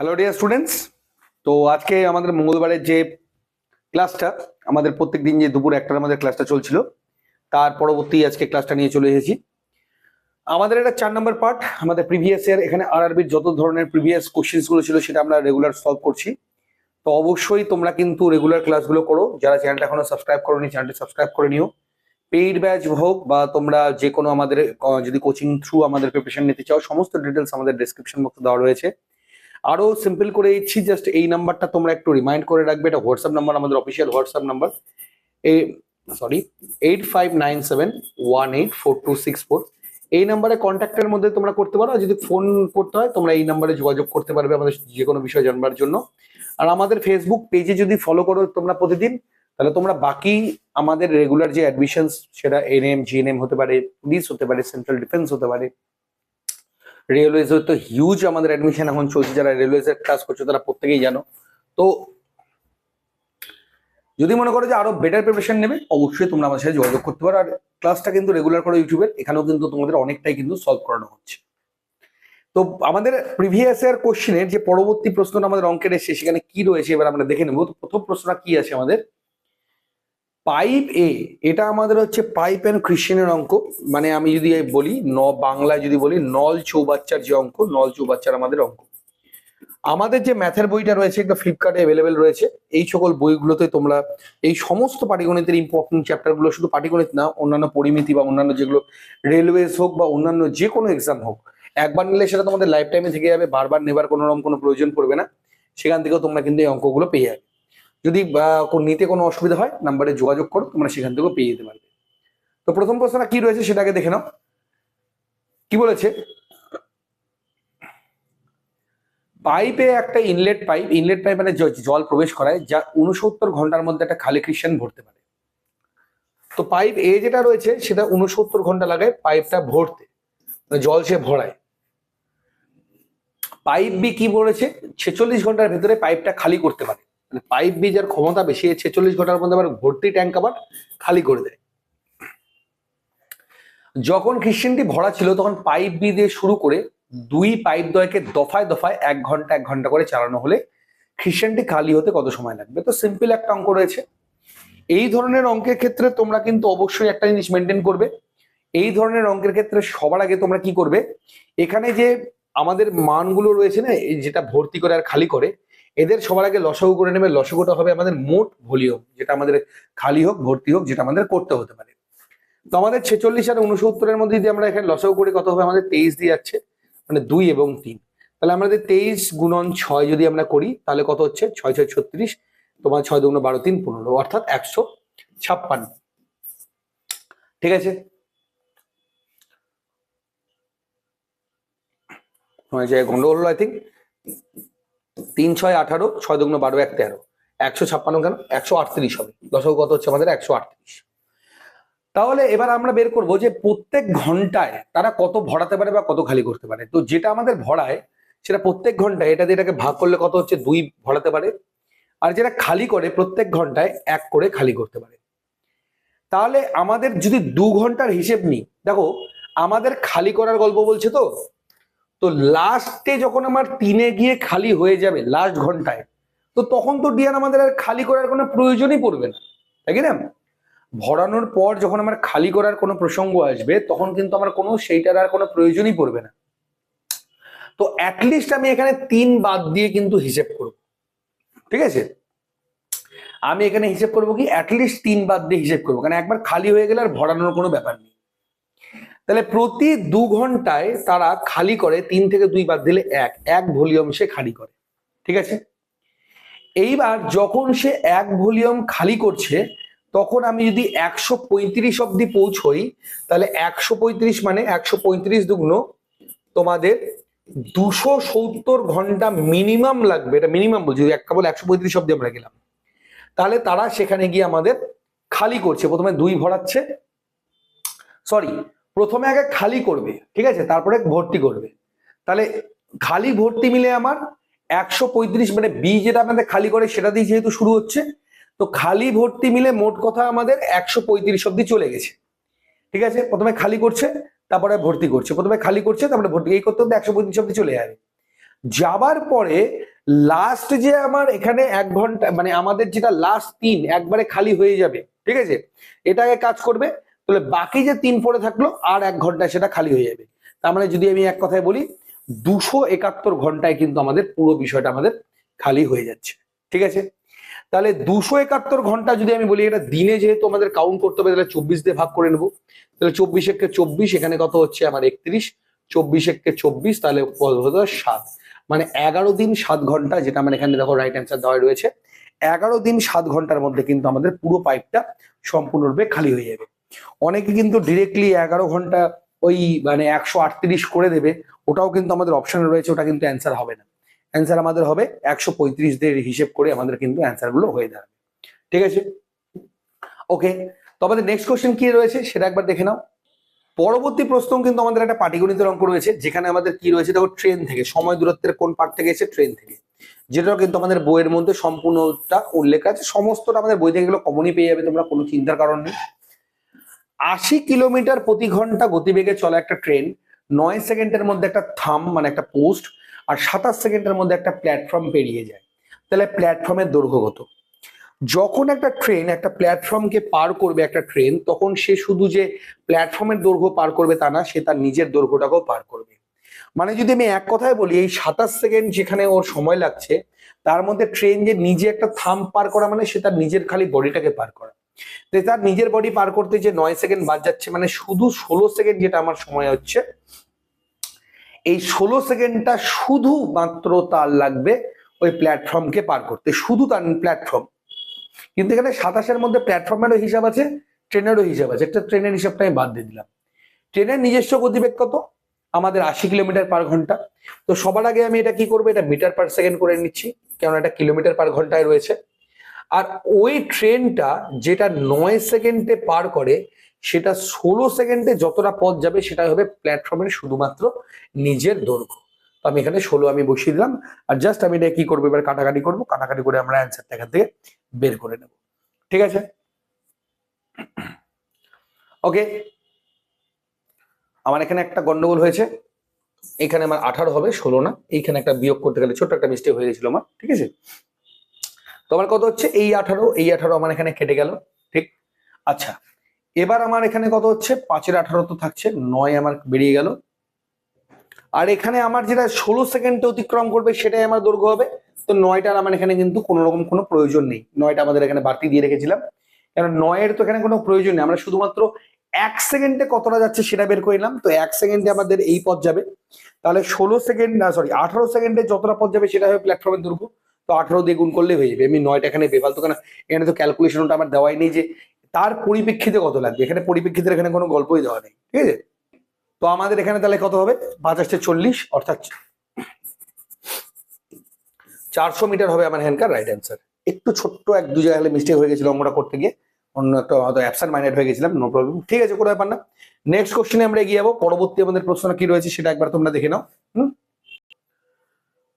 Hello dear students তো আজকে আমাদের মঙ্গলবারের যে ক্লাসটা আমাদের প্রত্যেক দিন যে দুপুর একটার আমাদের ক্লাসটা চলছিল, তার পরবর্তী আজকে ক্লাসটা নিয়ে চলে এসেছি। আমাদের এটা চার নম্বর পার্ট আমাদের প্রিভিয়াস ইয়ার এখানে আরআরবির যত ধরনের প্রিভিয়াস কোশ্চেন্সগুলো ছিল সেটা আমরা রেগুলার সলভ করছি। তো অবশ্যই তোমরা কিন্তু রেগুলার ক্লাসগুলো করো। যারা চ্যানেলটা এখনও সাবস্ক্রাইব করোনি চ্যানেলটা সাবস্ক্রাইব করে নিও। পেইড ব্যাচ হোক বা তোমরা যে কোনো আমাদের যদি কোচিং থ্রু আমাদের প্রিপারেশন নিতে চাও, সমস্ত ডিটেলস আমাদের ডিসক্রিপশন বক্সে দেওয়া রয়েছে। আরও সিম্পল করে দিচ্ছি জাস্ট এই নাম্বারটা তোমরা একটু রিমাইন্ড করে রাখবে। এটা হোয়াটসঅ্যাপ নাম্বার আমাদের অফিসিয়াল হোয়াটসঅ্যাপ নাম্বার এই sorry eight five nine seven one eight four two six four এই নাম্বারে কন্ট্যাক্টের মধ্যে তোমরা করতে পারো যদি ফোন করতে হয়, তোমরা এই নাম্বারে যোগাযোগ করতে পারবে আমাদের যে কোনো বিষয় জানবার জন্য। আর আমাদের ফেসবুক পেজে যদি ফলো করো তোমরা প্রতিদিন, তাহলে তোমরা বাকি আমাদের রেগুলার যে অ্যাডমিশনস সেটা এন এনএম জিএনএম হতে পারে পুলিশ হতে পারে সেন্ট্রাল ডিফেন্স হতে পারে রেলওয়েজ তো হিউজ আমাদের অ্যাডমিশন এখন চলছে, যারা রেলওয়েজ এর ক্লাস করছে তারা প্রত্যেকেই জানো। তো যদি মনে করো যে আরও বেটার প্রিপারেশন নেবে, অবশ্যই তোমরা আমার সাথে যোগাযোগ করতে পারো। আর ক্লাসটা কিন্তু রেগুলার করো ইউটিউবের এখানেও কিন্তু তোমাদের অনেকটাই কিন্তু সলভ করানো হচ্ছে। তো আমাদের প্রিভিয়াস ইয়ার কোশ্চেনের যে পরবর্তী প্রশ্নটা আমাদের অঙ্কের এসে সেখানে কি রয়েছে, এবার আমরা দেখে নেব। তো প্রথম প্রশ্নটা কি আছে আমাদের? পাইপ এ এটা আমাদের হচ্ছে পাইপ অ্যান্ড ক্রিশ্চিয়ানের অঙ্ক। মানে আমি যদি বলি, ন, বাংলায় যদি বলি, নল চৌবাচ্চার যে অঙ্ক, নল চৌবাচ্চার আমাদের অঙ্ক। আমাদের যে ম্যাথের বইটা রয়েছে একটা ফ্লিপকার্টে অ্যাভেলেবেল রয়েছে। এই সকল বইগুলোতে তোমরা এই সমস্ত পাটিগণিতের ইম্পর্টেন্ট চ্যাপ্টারগুলো শুধু পাটিগণিত না, অন্যান্য পরিমিতি বা অন্যান্য যেগুলো রেলওয়েজ হোক বা অন্যান্য যে কোনো এক্সাম হোক, একবার নিলে সেটা তোমাদের লাইফ টাইমে থেকে যাবে, বারবার নেবার কোনো রকম কোনো প্রয়োজন পড়বে না। সেখান থেকেও তোমরা কিন্তু এই অঙ্কগুলো পেয়ে যাবে। যদি নিতে কোনো অসুবিধা হয়, নাম্বারে যোগাযোগ করো, তোমরা সেখান থেকেও পেয়ে যেতে পারবে। তো প্রথম প্রশ্নটা কি রয়েছে সেটাকে দেখে নাও। কি বলেছে? পাইপে একটা ইনলেট পাইপ ইনলেট পাইপ মানে জল প্রবেশ করায়, যা উনসত্তর ঘণ্টার মধ্যে একটা খালি ক্রিশ্চান ভরতে পারে। তো পাইপ এ যেটা রয়েছে, সেটা উনসত্তর ঘণ্টা লাগায় পাইপটা ভরতে মানে জল সে ভরায়। পাইপ বি কি বলেছে? ছেচল্লিশ ঘণ্টার ভেতরে পাইপটা খালি করতে পারে। মানে পাইপ বি যার ক্ষমতা বেশি ছেচল্লিশ ঘণ্টার মধ্যে আবার ভর্তি ট্যাঙ্ক আবার খালি করে দেয়। যখন খ্রিশ্চানটি ভরা ছিল, তখন পাইপ বি দিয়ে শুরু করে দুই পাইপ দয়কে দফায় দফায় এক ঘণ্টা এক ঘণ্টা করে চালানো হলে খ্রিশ্চানটি খালি হতে কত সময় লাগবে? তো সিম্পল একটা অঙ্ক রয়েছে। এই ধরনের অঙ্কের ক্ষেত্রে তোমরা কিন্তু অবশ্যই একটা জিনিস মেনটেন করবে। এই ধরনের অঙ্কের ক্ষেত্রে সবার আগে তোমরা কি করবে? এখানে যে আমাদের মানগুলো রয়েছে না যেটা ভর্তি করে আর খালি করে এদের সবার আগে লসাগু করে নেবে। লসাগুটা হবে আমাদের মোট ভলিউম, যেটা আমাদের খালি হোক, ভর্তি হোক, যেটা আমাদের করতে হতে পারে। তো আমাদের ছেচল্লিশ আর উনসত্তরের মধ্যে যদি আমরা এখানে লসাগু করি, কত হবে? আমাদের তেইশ দিয়ে যাচ্ছে মানে দুই এবং তিন। তাহলে আমাদের তেইশ গুণন ছয় যদি আমরা করি, তাহলে কত হচ্ছে? ছয় ছয় ছত্রিশ, তোমার ছয় দুগুণ বারো, তিন পনেরো, অর্থাৎ একশো ছাপ্পান্ন। ঠিক আছে? তোমার যে গন্ডগোল আই থিঙ্ক তিন ছয় আঠারো, ছয় দুগুণ বারো এক তেরো। একশো ছাপ্পান্ন কেন? একশো আটত্রিশ হবে। দশক কত হচ্ছে আমাদের? একশো আটত্রিশ। তাহলে এবার আমরা বের করব যে প্রত্যেক ঘন্টায় তারা কত ভরাতে পারে বা কত খালি করতে পারে। তো যেটা আমাদের ভরায়, সেটা প্রত্যেক ঘন্টায়, এটা দিয়ে এটাকে ভাগ করলে কত হচ্ছে? দুই ভরাতে পারে। আর যেটা খালি করে, প্রত্যেক ঘন্টায় এক করে খালি করতে পারে। তাহলে আমাদের যদি দু ঘণ্টার হিসেব নিই, দেখো, আমাদের খালি করার গল্প বলছে তো? তো লাস্টে যখন আমার তিনে গিয়ে খালি হয়ে যাবে লাস্ট ঘন্টায়, তো তখন তো ডিয়ান আমাদের আর খালি করার কোনো প্রয়োজনই পড়বে না, তাই না? ভরানোর পর যখন আমার খালি করার কোনো প্রসঙ্গ আসবে, তখন কিন্তু আমার কোনো সেইটার আর কোনো প্রয়োজনই পড়বে না। তো অ্যাটলিস্ট আমি এখানে তিন বাদ দিয়ে কিন্তু হিসেব করব, ঠিক আছে? আমি এখানে হিসেব করব কি অ্যাটলিস্ট তিন বাদ দিয়ে হিসেব করব, কারণ একবার খালি হয়ে গেলে আর ভরানোর কোনো ব্যাপার নেই। তাহলে প্রতি দু ঘন্টায় তারা খালি করে তিন থেকে দুই বার দিলে এক এক ভলিউম সে খালি করে, ঠিক আছে? এইবার যখন সে এক ভলিউম খালি করছে, তখন আমি যদি একশো পঁয়ত্রিশ অব্দি পৌঁছই, তাহলে একশো পঁয়ত্রিশ মানে একশো পঁয়ত্রিশ দুগুণ তোমাদের দুশো সত্তর ঘণ্টা মিনিমাম লাগবে, এটা মিনিমাম বলছি যদি একটা বলে একশো পঁয়ত্রিশ অব্দি আমরা গেলাম। তাহলে তারা সেখানে গিয়ে আমাদের খালি করছে, প্রথমে দুই ভরাচ্ছে, সরি প্রথমে আগে খালি করবে, ঠিক আছে? তারপরে ভর্তি করবে। তাহলে খালি ভর্তি মিলে আমার একশো পঁয়ত্রিশ মানে বি যেটা আমাদের খালি করে সেটা দিয়ে যেহেতু শুরু হচ্ছে, তো খালি ভর্তি মিলে মোট কথা আমাদের একশো পঁয়ত্রিশ অব্দি চলে গেছে। ঠিক আছে? প্রথমে খালি করছে, তারপরে ভর্তি করছে। প্রথমে খালি করছে, তারপরে ভর্তি, এই করতে একশো পঁয়ত্রিশ অব্দি চলে যাবে। যাবার পরে লাস্ট যে আমার এখানে এক ঘণ্টা মানে আমাদের যেটা লাস্ট তিন, একবারে খালি হয়ে যাবে, ঠিক আছে? এটাকে কাজ করবে। তাহলে বাকি যে তিন পড়ে থাকল, আর এক ঘন্টায় সেটা খালি হয়ে যাবে। তার মানে যদি আমি এক কথায় বলি, দুশো একাত্তর ঘন্টায় কিন্তু আমাদের পুরো বিষয়টা আমাদের খালি হয়ে যাচ্ছে। ঠিক আছে? তাহলে দুশো একাত্তর ঘণ্টা যদি আমি বলি, এটা দিনে যেহেতু আমাদের কাউন্ট করতে হবে, তাহলে চব্বিশ দিয়ে ভাগ করে নেব। তাহলে চব্বিশ একে চব্বিশ, এখানে কত হচ্ছে আমার একত্রিশ। চব্বিশ একে চব্বিশ, তাহলে সাত। মানে এগারো দিন সাত ঘণ্টা, যেটা আমার এখানে দেখো রাইট অ্যান্সার দেওয়া রয়েছে। এগারো দিন সাত ঘণ্টার মধ্যে কিন্তু আমাদের পুরো পাইপটা সম্পূর্ণরূপে খালি হয়ে যাবে। অনেকে কিন্তু ডিরেক্টলি এগারো ঘণ্টা ওই মানে একশো আটত্রিশ করে দেবে, ওটাও কিন্তু আমাদের অপশন রয়েছে, ওটা কিন্তু অ্যান্সার হবে না। অ্যান্সার আমাদের হবে একশো পঁয়ত্রিশ দিয়ে হিসেব করে আমাদের কিন্তু অ্যান্সারগুলো হয়ে দাঁড়াবে ঠিক আছে? ওকে তো আমাদের নেক্সট কোশ্চেন কি রয়েছে সেটা একবার দেখে নাও। পরবর্তী প্রশ্ন কিন্তু আমাদের একটা পাটিগণিতের অঙ্ক রয়েছে, যেখানে আমাদের কি রয়েছে? দেখো ট্রেন থেকে, সময় দূরত্বের কোন পার্ট থেকে এসে ট্রেন থেকে। যেটাও কিন্তু আমাদের বইয়ের মধ্যে সম্পূর্ণটা উল্লেখ আছে, সমস্তটা আমাদের বই থেকে এগুলো কমনই পেয়ে যাবে, তোমরা কোনো চিন্তার কারণ নেই। আশি কিলোমিটার প্রতি ঘণ্টা গতিবেগে চলা একটা ট্রেন, নয় সেকেন্ডের মধ্যে একটা থাম মানে একটা পোস্ট, আর সাতাশ সেকেন্ডের মধ্যে একটা প্ল্যাটফর্ম পেরিয়ে যায়। তাহলে প্ল্যাটফর্মের দৈর্ঘ্য কত? যখন একটা ট্রেন একটা প্ল্যাটফর্মকে পার করবে একটা ট্রেন, তখন সে শুধু যে প্ল্যাটফর্মের দৈর্ঘ্য পার করবে তা না, সে তার নিজের দৈর্ঘ্যটাকেও পার করবে। মানে যদি আমি এক কথায় বলি, এই সাতাশ সেকেন্ড যেখানে ওর সময় লাগছে, তার মধ্যে ট্রেন যে নিজে একটা থাম পার করা মানে সে তার নিজের খালি বডিটাকে পার করা। তো তার নিজের বডি পার করতে যে নয় সেকেন্ড বাদ যাচ্ছে মানে শুধু ষোলো সেকেন্ড যেটা আমার সময় হচ্ছে, এই ষোলো সেকেন্ডটা শুধু মাত্র তার লাগবে ওই প্ল্যাটফর্মকে পার করতে, শুধু তার প্ল্যাটফর্ম কিন্তু এখানে সাতাশের মধ্যে প্ল্যাটফর্মেরও হিসাব আছে ট্রেনেরও হিসাব আছে। একটা ট্রেনের হিসাবটা আমি বাদ দিয়ে দিলাম। ট্রেনের নিজস্ব গতিবেগ কত? আমাদের আশি কিলোমিটার পার ঘণ্টা। তো সবার আগে আমি এটা কি করব? এটা মিটার পার সেকেন্ড করে নিচ্ছি কেন এটা কিলোমিটার পার ঘন্টায় রয়েছে। আর ওই ট্রেনটা যেটা নয় সেকেন্ডে পার করে, সেটা ষোলো সেকেন্ডে যতটা পথ যাবে সেটা হবে প্ল্যাটফর্মের শুধুমাত্র নিজের দৈর্ঘ্য। তো আমি এখানে ষোলো আমি বসিয়ে দিলাম, আর জাস্ট আমি এটা কি করব, এবার কাটাকাটি করব, কাটাকাটি করে আমরা অ্যান্সারটা এখান থেকে বের করে নেব। ঠিক আছে? ওকে আমার এখানে একটা গন্ডগোল হয়েছে। এখানে আমার আঠারো হবে, ষোলো না। এইখানে একটা বিয়োগ করতে গেলে ছোট্ট একটা মিস্টেক হয়ে গেছিল আমার। ঠিক আছে? তো আমার কত হচ্ছে? এই আঠারো এই আঠারো আমার এখানে কেটে গেল, ঠিক? আচ্ছা এবার আমার এখানে কত হচ্ছে? পাঁচের আঠারো তো থাকছে, নয় আমার বেরিয়ে গেল। আর এখানে আমার যেটা ষোলো সেকেন্ডে অতিক্রম করবে, সেটাই আমার দৈর্ঘ্য হবে। তো নয়টার আমার এখানে কিন্তু কোনো রকম কোনো প্রয়োজন নেই। নয়টা আমাদের এখানে বাড়তি দিয়ে রেখেছিলাম। কারণ নয়ের তো এখানে কোনো প্রয়োজন নেই। আমরা শুধুমাত্র এক সেকেন্ডে কতটা যাচ্ছে সেটা বের করে নিলাম। তো এক সেকেন্ডে আমাদের এই পথ যাবে। তাহলে ষোলো সেকেন্ড, না সরি আঠারো সেকেন্ডে যতটা পথ যাবে সেটা হবে প্ল্যাটফর্মের দৈর্ঘ্য। তো আঠারো দিয়ে গুণ করলে হয়ে যাবে। আমি নয়টা এখানে বেফাল, তো কেন? এখানে তো ক্যালকুলেশনটা আমার দেওয়াই নেই যে তার পরিপ্রেক্ষিতে কত লাগবে। এখানে পরিপ্রেক্ষিতের এখানে কোনো গল্পই দেওয়া নেই, ঠিক আছে? তো আমাদের এখানে তাহলে কত হবে? পাঁচাশটা চল্লিশ, অর্থাৎ চারশো মিটার হবে আমার হ্যান্ডকার রাইট অ্যান্সার একটু ছোট্ট এক দু জায়গায় মিস্টেক হয়ে গেছিল অঙ্কটা করতে গিয়ে। অন্য একটা হয়তো অ্যাবসেন্ট মাইন্ডেড হয়ে গেছিলাম নো প্রবলেম ঠিক আছে, কোনো ব্যাপার না। নেক্সট কোশ্চেনে আমরা এগিয়ে যাব। পরবর্তী আমাদের প্রশ্ন কি রয়েছে সেটা একবার তোমরা দেখে নাও। হুম?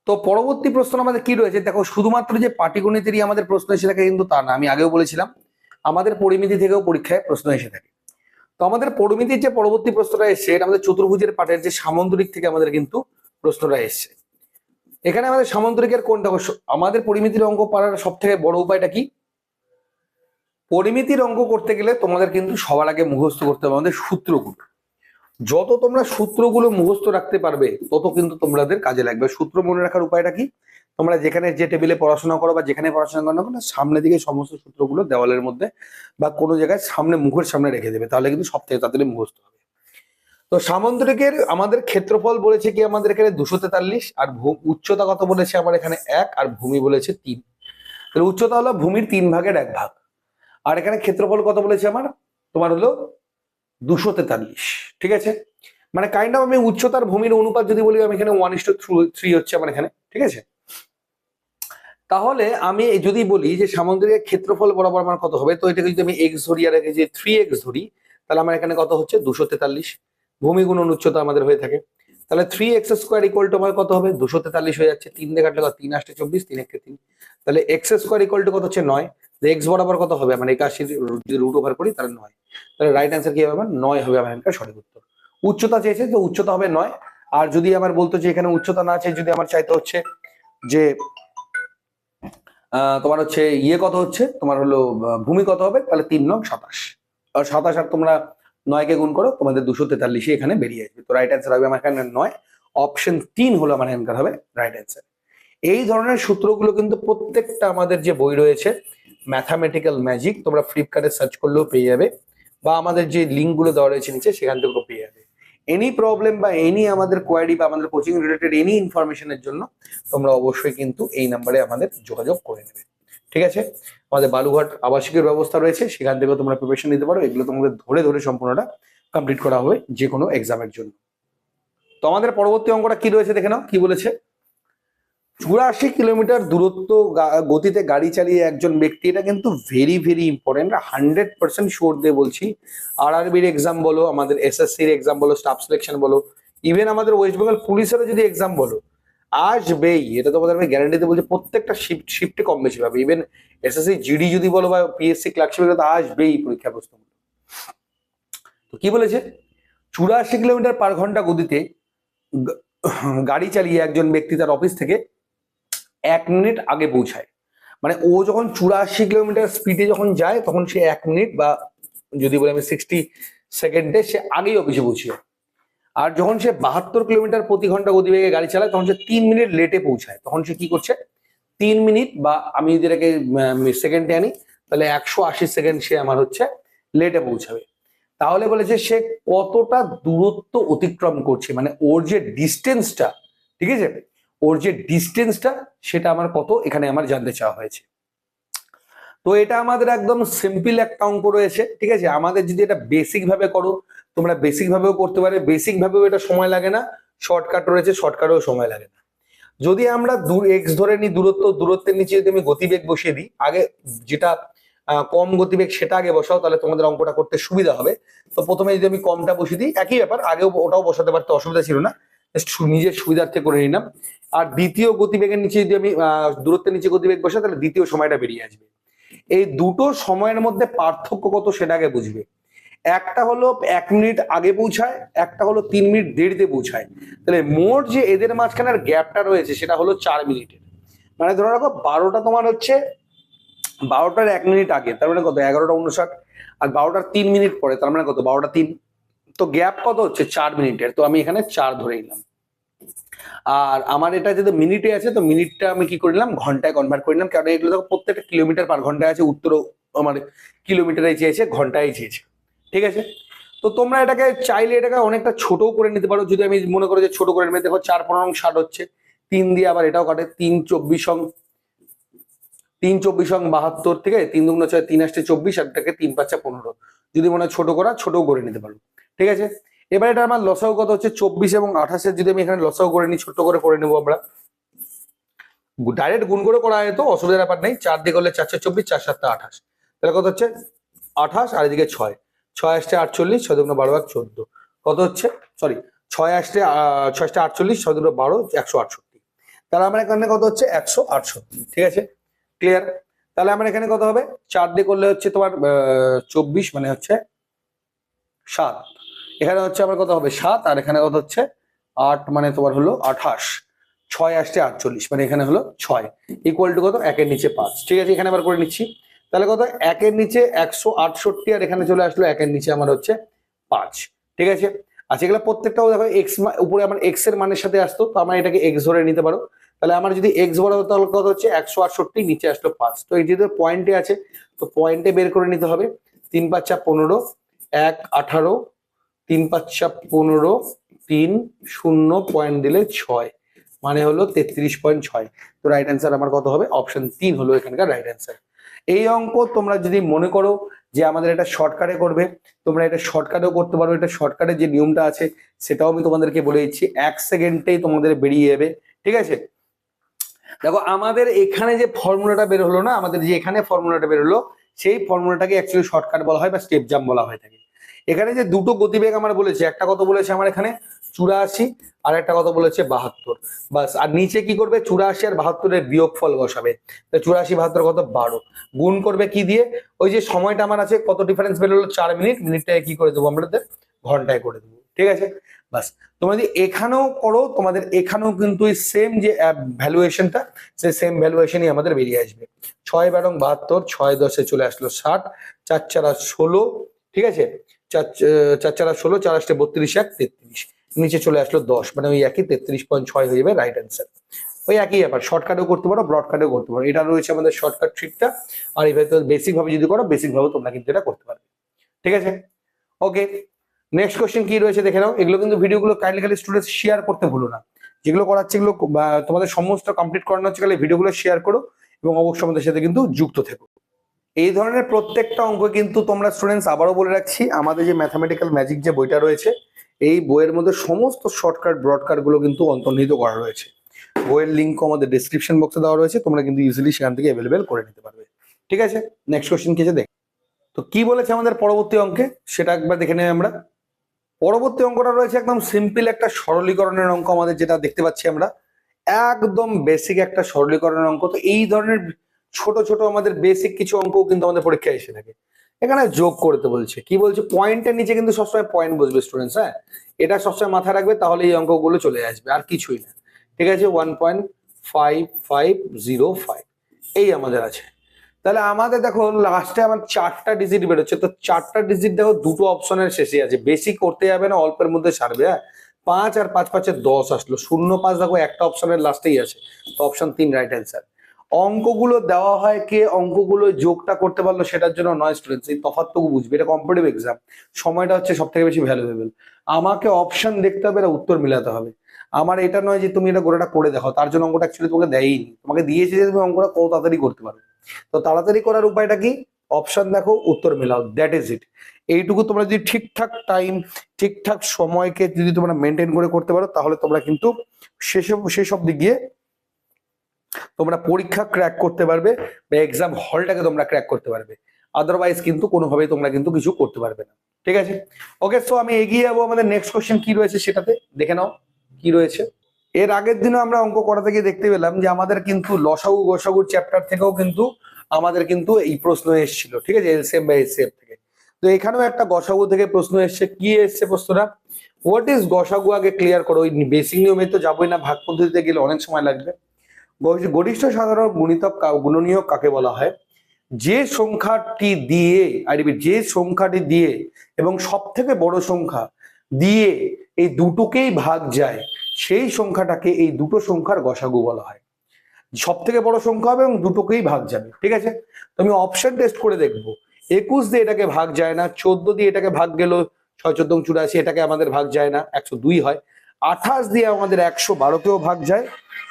তো পরবর্তী প্রশ্ন আমাদের কি রয়েছে? দেখো, শুধুমাত্র যে পাটিগণিতেরই আমাদের প্রশ্ন এসে থাকে কিন্তু তা না। আমি আগেও বলেছিলাম, আমাদের পরিমিতি থেকেও পরীক্ষায় প্রশ্ন এসে থাকে। তো আমাদের পরিমিতির যে পরবর্তী প্রশ্নটা এসছে, এটা আমাদের চতুর্ভুজের পাঠের যে সামন্তরিক থেকে আমাদের কিন্তু প্রশ্নটা এসছে। এখানে আমাদের সামন্তরিকের কোনটা? আমাদের পরিমিতির অঙ্ক পারার সব থেকে বড় উপায়টা কি? পরিমিতির অঙ্ক করতে গেলে তোমাদের কিন্তু সবার আগে মুখস্থ করতে হবে আমাদের সূত্রগুলো। যত তোমরা সূত্রগুলো মুখস্থ রাখতে পারবে, তত কিন্তু তোমাদের কাজে লাগবে। সূত্র মনে রাখার উপায়টা কি? তোমরা যেখানে যে টেবিলে পড়াশোনা করো বা যেখানে পড়াশোনা করো না সামনের দিকে সমস্ত সূত্রগুলো দেওয়ালের মধ্যে বা কোনো জায়গায় সামনে মুখের সামনে রেখে দেবে। তাহলে কিন্তু সব থেকে তাড়াতাড়ি মুখস্থ হবে। তো সামন্তরিকের আমাদের ক্ষেত্রফল বলেছে কি? আমাদের এখানে দুশো তেতাল্লিশ আর উচ্চতা কত বলেছে? আমার এখানে এক আর ভূমি বলেছে তিন। তাহলে উচ্চতা হলো ভূমির তিন ভাগের এক ভাগ। আর এখানে ক্ষেত্রফল কত বলেছে আমার? তোমার হলো দুশো তেতাল্লিশ, ঠিক আছে? মানে কাইন্ড অফ আমি উচ্চতার ভূমির অনুপাত যদি বলি, আমি এখানে ওয়ান থ্রি হচ্ছে আমার এখানে, ঠিক আছে? তাহলে আমি যদি বলি যে সামুদ্রিক ক্ষেত্রফল বরাবর আমার কত হবে? তো এটাকে যদি আমি এক্স ধরি আর যে থ্রি এক্স ধরি, তাহলে আমার এখানে কত হচ্ছে? দুশো তেতাল্লিশ। ভূমি গুণন উচ্চতা আমাদের হয়ে থাকে। তাহলে three X square equal to আমার কত হবে? দুশো তেতাল্লিশ হয়ে যাচ্ছে। তিন দিয়ে কত? তিন আসতে চব্বিশ, তিন একে তিন। তাহলে এক্স স্কোয়ার ইকুয়াল টু কত হচ্ছে? নয়। এক্স বরাবর কত হবে? মানে একাশি যদি রুট ওভার করি, তাহলে নয়। তাহলে রাইট অ্যান্সার কি হবে আমার? নয় হবে আমার এখানকার সঠিক উত্তর। উচ্চতা চেয়েছে তো উচ্চতা হবে নয়। আর যদি আমার বলতো যে এখানে উচ্চতা না চেয়ে যদি আমার চাইতে হচ্ছে যে তোমার হচ্ছে ইয়ে কত হচ্ছে? তোমার হলো ভূমি কত হবে? তাহলে তিন নং সাতাশ। আর সাতাশ আর তোমরা নয়কে গুণ করো, তোমাদের দুশো তেতাল্লিশে এখানে বেরিয়ে আসবে। তো রাইট অ্যান্সার হবে আমার এখানে নয়। অপশন তিন হলো আমার এখানকার হবে রাইট অ্যান্সার এই ধরনের সূত্রগুলো কিন্তু প্রত্যেকটা আমাদের যে বই রয়েছে ম্যাথামেটিক্যাল ম্যাজিক তোমরা ফ্লিপকার্টে সার্চ করলেও পেয়ে যাবে, বা আমাদের যে লিঙ্কগুলো দেওয়া রয়েছে নিচে, সেখান থেকেও পেয়ে যাবে। এনি প্রবলেম বা এনি আমাদের কোয়ারি বা আমাদের কোচিং রিলেটেড এনি ইনফরমেশনের জন্য, তোমরা অবশ্যই কিন্তু এই নাম্বারে আমাদের যোগাযোগ করে নেবে। ঠিক আছে? আমাদের বালুঘাট আবাসিকের ব্যবস্থা রয়েছে, সেখান থেকেও তোমরা প্রিপারেশন নিতে পারো। এগুলো তোমাদের ধরে ধরে সম্পূর্ণটা কমপ্লিট করা হবে যে কোনো এক্সামের জন্য। তো আমাদের পরবর্তী অঙ্কটা কি রয়েছে দেখে নাও, কি বলেছে? চুরাশি কিলোমিটার দূরত্ব গতিতে গাড়ি চালিয়ে একজন ব্যক্তি, এটা কিন্তু very very important hundred percent sure দিয়ে বলছি। আর আরবির এক্সাম বলো, আমাদের এসএসসির এক্সাম বলো স্টাফ সিলেকশন বলো ইভেন আমাদের ওয়েস্ট বেঙ্গল পুলিশেরও যদি এক্সাম বলো, আসবেই। এটা তোমাদের আমি গ্যারান্টি দিয়ে বলছি, প্রত্যেকটা শিফট শিফটে কম বেশি পাবে। ইভেন এসএসসি জিডি যদি বলো বা পিএসসি ক্লার্কশিপ তো আসবেই পরীক্ষা প্রশ্ন তো কি বলেছে? চুরাশি কিলোমিটার পার ঘণ্টা গতিতে গাড়ি চালিয়ে একজন ব্যক্তি তার অফিস থেকে এক মিনিট আগে পৌঁছায়। মানে ও যখন চুরাশি কিলোমিটার স্পিডে যখন যায়, তখন সে এক মিনিট বা যদি বলি আমি সিক্সটি সেকেন্ডে সে আগেই অফিসে পৌঁছে যায়। আর যখন সে বাহাত্তর কিলোমিটার প্রতি ঘণ্টা গতিবেগে গাড়ি চালায়, তখন সে তিন মিনিট লেটে পৌঁছায়। তখন সে কি করছে? তিন মিনিট বা আমি যদি এটাকে সেকেন্ডে আনি, তাহলে একশো আশি সেকেন্ড সে আমার হচ্ছে লেটে পৌঁছাবে। তাহলে বলেছে সে কতটা দূরত্ব অতিক্রম করছে। মানে ওর যে ডিস্টেন্সটা ঠিক আছে? ওর যে ডিস্টেন্সটা সেটা আমার কত, এখানে আমার জানতে চাওয়া হয়েছে। তো এটা আমাদের একদম সিম্পল একটা অঙ্ক রয়েছে, ঠিক আছে? আমাদের যদি এটা বেসিক ভাবে করো, তোমরা বেসিক ভাবেও করতে পারে বেসিক ভাবেও এটা সময় লাগে না শর্টকাট রয়েছে শর্টকাটেও সময় লাগে না। যদি আমরা দূর এক্স ধরে নিই, দূরত্ব, দূরত্বের নিচে যদি আমি গতিবেগ বসিয়ে দিই, আগে যেটা কম গতিবেগ, সেটা আগে বসাও, তাহলে তোমাদের অঙ্কটা করতে সুবিধা হবে। তো প্রথমে যদি আমি কমটা বসিয়ে দিই, একই ব্যাপার, আগেও ওটাও বসাতে পারতে অসুবিধা ছিল না। নিজের সুবিধার্থে করে নিলাম। আর দ্বিতীয় গতিবেগের নিচে যদি আমি দূরত্বের নিচে গতিবেগ বসাই, তাহলে দ্বিতীয় সময়টা বেরিয়ে আসবে। এই দুটো সময়ের মধ্যে পার্থক্য কত সেটাকে বুঝবে। একটা হলো এক মিনিট আগে পৌঁছায়, একটা হলো তিন মিনিট দেরিতে পৌঁছায়। তাহলে মোট যে এদের মাঝখানের গ্যাপটা রয়েছে, সেটা হলো চার মিনিটের। মানে ধরে রাখো, বারোটা তোমার হচ্ছে, বারোটার এক মিনিট আগে, তার মানে কত? এগারোটা উনষাট, আর বারোটার তিন মিনিট পরে, তার মানে কত? বারোটা তিন। তো গ্যাপ কত হচ্ছে? চার মিনিটের। তো আমি এখানে চার ধরে নিলাম। আর আমার এটা যদি মিনিটে আছে, তো মিনিটটা আমি কি করে নিলাম? ঘন্টায় কনভার্ট করে নিলাম। কারণ এগুলো দেখো, প্রত্যেকটা কিলোমিটার পার ঘন্টায় আছে। উত্তর আমার কিলোমিটারে চেয়েছে, ঘন্টায় চেয়েছে। ঠিক আছে? তো তোমরা এটাকে চাইলে এটাকে অনেকটা ছোটও করে নিতে পারো। যদি আমি মনে করো যে ছোট করে নেবে, দেখো চার পনেরো ষাট হচ্ছে। তিন দিয়ে আবার এটাও কাটে। তিন চব্বিশ অং, তিন চব্বিশ অং বাহাত্তর থেকে তিন দুগুণ ছয়, তিন আসতে চব্বিশ, আর তিন পাঁচটা পনেরো। যদি মনে হয় ছোট করা, ছোটও করে নিতে পারো। ঠিক আছে? এবার এটা আমার লসাও কত হচ্ছে? চব্বিশ এবং আঠাশের। যদি আমি এখানে লসাও করে নিই ছোট করে করে নেব আমরা। ডাইরেক্ট গুণ করে করা যেত অসুবিধার ব্যাপার নেই। চার দিকে হলে চারশো চব্বিশ চার সাতটা আঠাশ। তাহলে কত হচ্ছে? আঠাশ আর এদিকে ছয়। ছয় আসতে আটচল্লিশ ছয় দুগুণ বারো এক চোদ্দ। কত হচ্ছে? সরি ছয় আসতে আহ, ছয় আসতে আটচল্লিশ ছয় দুগুণ বারো একশো আটষট্টি। তাহলে আমার এখানে কত হচ্ছে? একশো আটষট্টি। ঠিক আছে? ক্লিয়ার তাহলে আমার এখানে কত হবে? চার দিয়ে করলে হচ্ছে তোমার চব্বিশ মানে হচ্ছে সাত। এখানে হচ্ছে আমার কত হবে? সাত, আর এখানে কত হচ্ছে? আট মানে তোমার হলো আঠাশ। ছয় আসছে আটচল্লিশ মানে এখানে হলো ছয়। ইকুয়াল টু কত? একের নিচে পাঁচ। ঠিক আছে, এখানে আবার করে নিচ্ছি। তাহলে কত? একের নিচে একশো আটষট্টি, আর এখানে চলে আসলো একের নিচে আমার হচ্ছে পাঁচ। ঠিক আছে? আচ্ছা এগুলো প্রত্যেকটাও দেখো এক্স উপরে আমার এক্সের মানের সাথে আসতো, তো আমরা এটাকে এক্স ধরে নিতে পারো। তাহলে আমার যদি এক্স বড় হতো, তাহলে কত হচ্ছে? একশো আটষট্টি, নিচে আসলো পাঁচ। তো এই যেহেতু পয়েন্টে আছে, তো পয়েন্টে বের করে নিতে হবে। তিন পাঁচা পনেরো, এক আঠারো তিন পাঁচ পাঁচা পনেরো, তিন শূন্য পয়েন্ট দিলে ছয় মানে হলো তেত্রিশ পয়েন্ট ছয়। তো রাইট অ্যান্সার আমার কত হবে? অপশন তিন হলো এখানকার রাইট অ্যান্সার এই অঙ্ক তোমরা যদি মনে করো যে আমাদের এটা শর্টকাটে করবে, তোমরা এটা শর্টকাটেও করতে পারো এটা শর্টকাটের যে নিয়মটা আছে, সেটাও আমি তোমাদেরকে বলে দিচ্ছি। এক সেকেন্ডেই তোমাদের বেরিয়ে যাবে, ঠিক আছে? দেখো, আমাদের এখানে যে ফর্মুলাটা বের হলো না, আমাদের যে এখানে ফর্মুলাটা বের হলো, সেই ফর্মুলাটাকে অ্যাকচুয়ালি শর্টকাট বলা হয় বা স্টেপ জাম্প বলা হয়ে থাকে। এখানে যে দুটো গতিবেগ আমার বলেছে, একটা কত বলেছে আমার এখানে? চুরাশি, আর একটা কত বলেছে? বাহাত্তর। বাস, আর নিচে কি করবে? চুরাশি আর বাহাত্তরের বিয়োগফল বসাবে। তো চুরাশি, বাহাত্তর কত? বারো। গুণ করবে কি দিয়ে? ওই যে সময়টা আমার আছে, কত ডিফারেন্স বেরোলো চার মিনিট। মিনিটটাকে কি করে দেবো আমরা? ঘন্টায় করে দেবো। ঠিক আছে? বাস, তোমরা যদি এখানেও করো, তোমাদের এখানেও কিন্তু এই সেম যে ভ্যালুয়েশনটা সেই সেম ভ্যালুয়েশনই আমাদের বেরিয়ে আসবে। ছয় বারং বাহাত্তর, ছয় দশে চলে আসলো ষাট, চার চারা ষোলো। ঠিক আছে? চার চার ষোলো, চার আসতে বত্রিশ, এক তেত্রিশ। নিচে চলে আসলো দশ মানে ওই একই তেত্রিশ পয়েন্ট ছয় হয়ে যাবে রাইট অ্যান্সার ওই একই ব্যাপার শর্টকাটও করতে পারো ব্রডকাটেও করতে পারো। এটা রয়েছে আমাদের শর্টকাট ট্রিকটা আর এবার বেসিক ভাবে যদি করো বেসিক ভাবে তোমরা কিন্তু এটা করতে পারবে। ঠিক আছে? ওকে নেক্সট কোশ্চেন কি রয়েছে দেখে নাও। এগুলো কিন্তু ভিডিওগুলো কাইন্ডলি খালি স্টুডেন্ট শেয়ার করতে ভুলো না। যেগুলো করাচ্ছে এগুলো তোমাদের সমস্ত কমপ্লিট করানো হচ্ছে খালি ভিডিওগুলো শেয়ার করো এবং অবশ্যই আমাদের সাথে কিন্তু যুক্ত থেকো। এই ধরনের প্রত্যেকটা অঙ্ক কিন্তু তোমরা স্টুডেন্টস আবারও বলে রাখছি, আমাদের যে ম্যাথামেটিক্যাল ম্যাজিক যে বইটা রয়েছে, এই বইয়ের মধ্যে সমস্ত শর্টকাট ব্রডকাটগুলো কিন্তু অন্তর্নিহিত করা রয়েছে। বইয়ের লিঙ্ক আমাদের ডিসক্রিপশন বক্সে দেওয়া রয়েছে, তোমরা কিন্তু ইজিলি সেখান থেকে অ্যাভেলেবেল করে নিতে পারবে। ঠিক আছে? নেক্সট কোয়েশ্চেন কি আছে দেখ। তো কি বলেছে আমাদের পরবর্তী অঙ্কে? সেটা একবার দেখে নেই আমরা। পরবর্তী অঙ্কটা রয়েছে একদম সিম্পল একটা সরলীকরণের অঙ্ক আমাদের যেটা দেখতে পাচ্ছি আমরা। একদম বেসিক একটা সরলীকরণের অঙ্ক। তো এই ধরনের ছোট ছোট আমাদের বেসিক কিছু অঙ্কও কিন্তু আমাদের পরীক্ষায় এসে থাকে। এখানে যোগ করতে বলছে। কি বলছে? পয়েন্টের নিচে কিন্তু সবসময় পয়েন্ট বসবে স্টুডেন্টস হ্যাঁ? এটা সবসময় মাথায় রাখবে, তাহলে এই অঙ্কগুলো চলে আসবে, আর কিছুই না। ঠিক আছে? One point five five zero five এই আমাদের আছে। তাহলে আমাদের দেখো লাস্টে আমার চারটা ডিজিট বেরোচ্ছে। তো চারটা ডিজিট দেখো, দুটো অপশনের শেষে আছে। বেশি করতে যাবে না, অল্পের মধ্যে সারবে হ্যাঁ? পাঁচ আর পাঁচ পাঁচের দশ আসলো। শূন্য পাঁচ দেখো, একটা অপশনের লাস্টেই আছে। তো অপশন তিন রাইট অ্যান্সার অঙ্কগুলো দেওয়া হয় কে অঙ্কগুলো যোগটা করতে পারল সেটার জন্য নয় স্টুডেন্টস এই তফাৎটুকু বুঝবে। এটা কম্পিটিভ এক্সাম সময়টা হচ্ছে সব থেকে বেশি ভ্যালুয়েবল আমাকে অপশন দেখতে হবে আর উত্তর মিলাতে হবে। আমার এটা নয় যে তুমি এটা গোটাটা করে দেখো, তার জন্য অঙ্কটা অ্যাকচুয়ালি তোমাকে দেয়নি তোমাকে দিয়েছে যে তুমি অঙ্কটা কত তাড়াতাড়ি করতে পারো। তো তাড়াতাড়ি করার উপায়টা কি? অপশন দেখো, উত্তর মেলাও দ্যাট ইজ ইট এইটুকু তোমরা যদি ঠিকঠাক টাইম ঠিকঠাক সময়কে যদি তোমরা মেনটেন করে করতে পারো, তাহলে তোমরা কিন্তু শেষে, শেষ অব্দি গিয়ে তোমরা পরীক্ষা ক্র্যাক করতে পারবে বা এক্সাম হলটাকে তোমরা ক্র্যাক করতে পারবে। আদারওয়াইজ কিন্তু কোনোভাবেই তোমরা কিন্তু কিছু করতে পারবে না। ঠিক আছে? ওকে সো আমি এগিয়ে যাব। আমাদের নেক্সট কোশ্চেন কি রয়েছে সেটাতে? দেখে নাও কি রয়েছে। এর আগের দিনও আমরা অঙ্ক করাতে গিয়ে দেখতে পেলাম যে আমাদের কিন্তু লসাগু গোসাগুর চ্যাপ্টার থেকেও কিন্তু আমাদের কিন্তু এই প্রশ্ন এসেছিল। ঠিক আছে? এলসিএম বা এসিএফ থেকে। তো এখানেও একটা গসাগু থেকে প্রশ্ন এসছে। কি এসছে প্রশ্নটা? হোয়াট ইজ গসাগু? আগে ক্লিয়ার করো। ওই বেসিক নিয়মে তো যাবোই না। ভাগ পদ্ধতিতে গেলে অনেক সময় লাগবে। গরিষ্ঠ- সাধারণ গুণিতক গুণনীয়ক কাকে বলা হয়? যে সংখ্যাটি দিয়ে আই যে সংখ্যাটি দিয়ে এবং সব থেকে বড় সংখ্যা দিয়ে এই দুটোকেই ভাগ যায়, সেই সংখ্যাটাকে এই দুটো সংখ্যার গসাগু বলা হয়। সব থেকে বড় সংখ্যা হবে এবং দুটোকেই ভাগ যাবে, ঠিক আছে? তো আমি অপশন টেস্ট করে দেখব। একুশ দিয়ে এটাকে ভাগ যায় না, চোদ্দ দিয়ে এটাকে ভাগ গেল, ছয়, চোদ্দ, চুরাশি, এটাকে আমাদের ভাগ যায় না, একশো দুই হয়। আঠাশ দিয়ে আমাদের একশো বারোকেও ভাগ যায়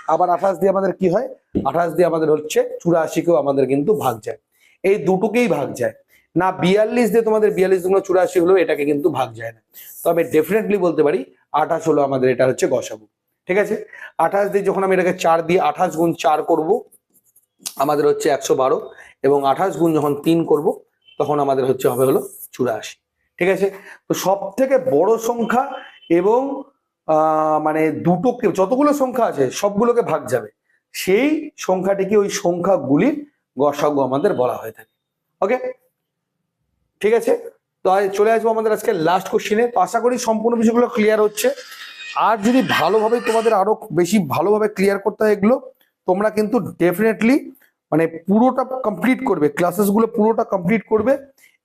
আবার আঠাশ দিয়ে আমাদের কি হয়? আঠাশ দিয়ে আমাদের হচ্ছে চুরাশিকেও আমাদের কিন্তু ভাগ যায়। এই দুটোকেই ভাগ যায়। না, বিয়াল্লিশ দিয়ে তোমাদের বিয়াল্লিশ দুগুণ চুরাশি হলো এটাকে কিন্তু ভাগ যায় না। তবে ডেফিনেটলি বলতে পারি, আঠাশ হলো আমাদের এটা হচ্ছে গসাগু ঠিক আছে? আঠাশ দিয়ে যখন আমি এটাকে চার দিয়ে আঠাশ গুণ চার করব, আমাদের হচ্ছে একশো বারো এবং আঠাশ গুণ যখন তিন করব, তখন আমাদের হচ্ছে হবে হলো চুরাশি। ঠিক আছে? তো সব থেকে বড় সংখ্যা এবং মানে দুটোকে, যতগুলো সংখ্যা আছে, সবগুলোকে ভাগ যাবে। সেই সংখ্যাটিকে ওই সংখ্যাগুলির গসাগু আমাদের বলা হয়ে থাকে। ওকে ঠিক আছে? তো চলে আসব আমাদের আজকে লাস্ট কোশ্চেনে তো আশা করি সম্পূর্ণ বিষয়গুলো ক্লিয়ার হচ্ছে। আর যদি ভালোভাবে তোমাদের আরও বেশি ভালোভাবে ক্লিয়ার করতে হয় এগুলো, তোমরা কিন্তু ডেফিনেটলি মানে পুরোটা কমপ্লিট করবে। ক্লাসেসগুলো পুরোটা কমপ্লিট করবে।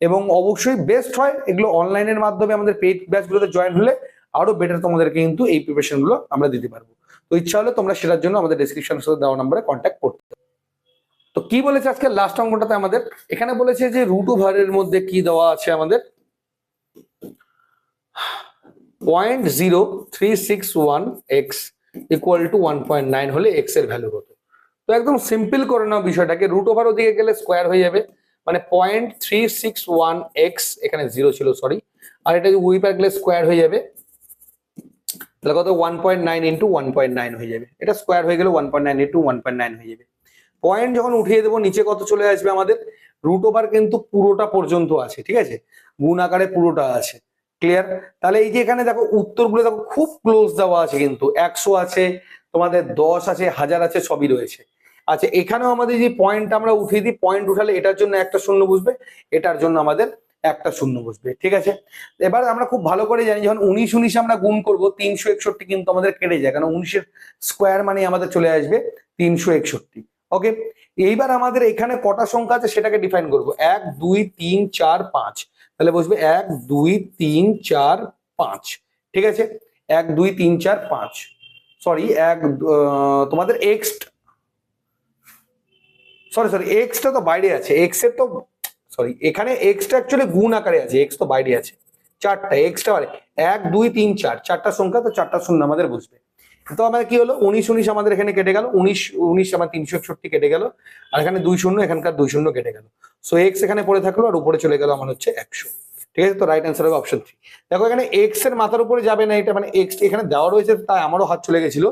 এবং অবশ্যই বেস্ট হয় এগুলো অনলাইনের মাধ্যমে আমাদের পেইড ব্যাচগুলোতে জয়েন হলে। আরও বেটার তোমাদেরকে কিন্তু এই প্রিপারেশনগুলো আমরা দিতে পারব। তো ইচ্ছা হলে তোমরা সেটার জন্য আমাদের ডিসক্রিপশন সাথে দেওয়া নাম্বারে কন্ট্যাক্ট করতে। তো কি বলেছে আজকে লাস্ট অঙ্কটাতে আমাদের? এখানে বলেছে যে রুট ওভারের মধ্যে কি দেওয়া আছে আমাদের? Point zero three six one X equal to one point nine হলে এক্সের ভ্যালু হতো তো একদম সিম্পল করে নাও বিষয়টাকে। রুট ওভার ওদিকে গেলে স্কোয়ার হয়ে যাবে। মানে point three six one X এখানে জিরো ছিল সরি আর এটা উইপার গেলে স্কোয়ার হয়ে যাবে তাহলে কত? One point nine into one point nine হয়ে যাবে। এটা স্কোয়ার হয়ে গেলে one point nine into one point nine হয়ে যাবে। পয়েন্ট যখন উঠিয়ে দেবো, নিচে কত চলে আসবে আমাদের? রুট ওভার কিন্তু পুরোটা পর্যন্ত আছে, ঠিক আছে? গুণ আকারে পুরোটা আছে। ক্লিয়ার তাহলে এই যে এখানে দেখো, উত্তরগুলো দেখো, খুব ক্লোজ দেওয়া আছে কিন্তু। একশো আছে, তোমাদের দশ আছে, হাজার আছে, সবই রয়েছে। আচ্ছা এখানেও আমাদের যে পয়েন্ট আমরা উঠিয়ে দিই পয়েন্ট উঠালে এটার জন্য একটা শূন্য বুঝবে এটার জন্য আমাদের একটা শূন্য বসবে, ঠিক আছে? এবার আমরা খুব ভালো করে জানি, যখন উনিশ উনিশ আমরা গুণ করব, তিনশো একষট্টি কিন্তু আমাদের কেটে যায়, কারণ উনিশের স্কোয়ার মানে আমাদের চলে আসবে তিনশো একষট্টি ওকে এইবার আমাদের এখানে কটা সংখ্যা আছে সেটাকে ডিফাইন করব, এক, দুই, তিন, চার, পাঁচ, তাহলে বসবে এক, দুই, তিন, চার, পাঁচ, ঠিক আছে? এক, দুই, তিন, চার, পাঁচ সরি এক তোমাদের এক্স সরি সরি এক্সটা তো বাইরে আছে এক্সের তো সরি এখানে এক্সটা অ্যাকচুয়ালি গুণ আকারে আছে এক্স তো বাইরে আছে। চারটা এক্সটা বাইরে এক, দুই, তিন, চার। চারটা সংখ্যা তো চারটা শূন্য আমাদের বুঝবে। তো আমাদের কি হলো? উনিশ উনিশ আমাদের এখানে কেটে গেল। উনিশ উনিশ আমার তিনশো একষট্টি কেটে গেল। আর এখানে দুই শূন্য, এখানকার দুই শূন্য কেটে গেল। সো এক্স এখানে পড়ে থাকল আর উপরে চলে গেল আমার হচ্ছে একশো। ঠিক আছে? তো রাইট অ্যান্সার হবে অপশন থ্রি দেখো, এখানে এক্সের মাথার উপরে যাবে না এটা মানে এক্স এখানে দেওয়া রয়েছে, তাই আমারও হাত চলে গেছিল।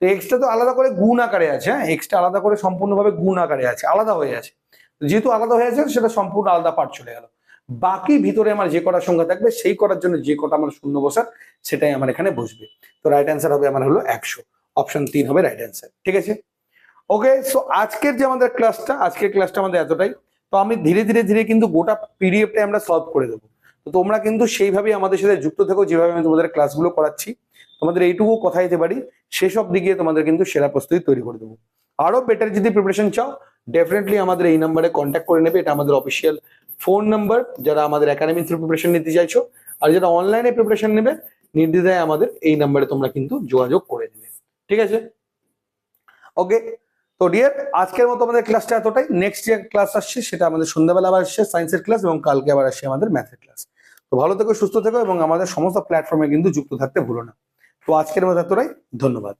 তো এক্সটা তো আলাদা করে গুণ আকারে আছে হ্যাঁ? এক্সটা আলাদা করে সম্পূর্ণভাবে গুণ আকারে আছে, আলাদা হয়ে আছে। যেহেতু আলাদা হয়ে আছে, সেটা সম্পূর্ণ আলাদা পার্ট চলে গেল। বাকি ভিতরে আমার যে কটা সংখ্যা থাকবে, সেই করার জন্য যে কটা আমার শূন্য বসার, সেটাই আমার এখানে বসবে। তো রাইট অ্যান্সার হবে আমার হলো একশো। অপশন তিন হবে রাইট অ্যান্সার ঠিক আছে? ওকে সো আজকের যে আমাদের ক্লাসটা আজকের ক্লাসটা আমাদের এতটাই। তো আমি ধীরে ধীরে ধীরে কিন্তু গোটা পিডিএফটাই আমরা সলভ করে দেবো। তো তোমরা কিন্তু সেইভাবেই আমাদের সাথে যুক্ত থেকো, যেভাবে আমি তোমাদের ক্লাসগুলো করাচ্ছি। তোমাদের এইটুকু কথা দিতে পারি, সেসব দিকে তোমাদের কিন্তু সেরা প্রস্তুতি তৈরি করে দেবো। আরও বেটার যদি প্রিপারেশন চাও ডেফিনেটলি আমাদের এই নাম্বারে কন্ট্যাক্ট করে নেবে, এটা আমাদের অফিসিয়াল ফোন নাম্বার যারা আমাদের একাডেমি থ্রু প্রিপারেশন নিতে চাইছো, আর যারা অনলাইনে প্রিপারেশন নেবে, নির্দ্বিধায় আমাদের এই নাম্বারে তোমরা কিন্তু যোগাযোগ করে নেবে। ঠিক আছে? ওকে তো ডিয়ার আজকের মতো আমাদের ক্লাসটা এতটাই। নেক্সট যে ক্লাস আসছে, সেটা আমাদের সন্ধ্যাবেলা আবার আসছে সায়েন্সের ক্লাস এবং কালকে আবার আসছে আমাদের ম্যাথের ক্লাস তো ভালো থেকো, সুস্থ থেকো এবং আমাদের সমস্ত প্ল্যাটফর্মে কিন্তু যুক্ত থাকতে ভুলো না। তো আজকের মতো এতটাই, ধন্যবাদ।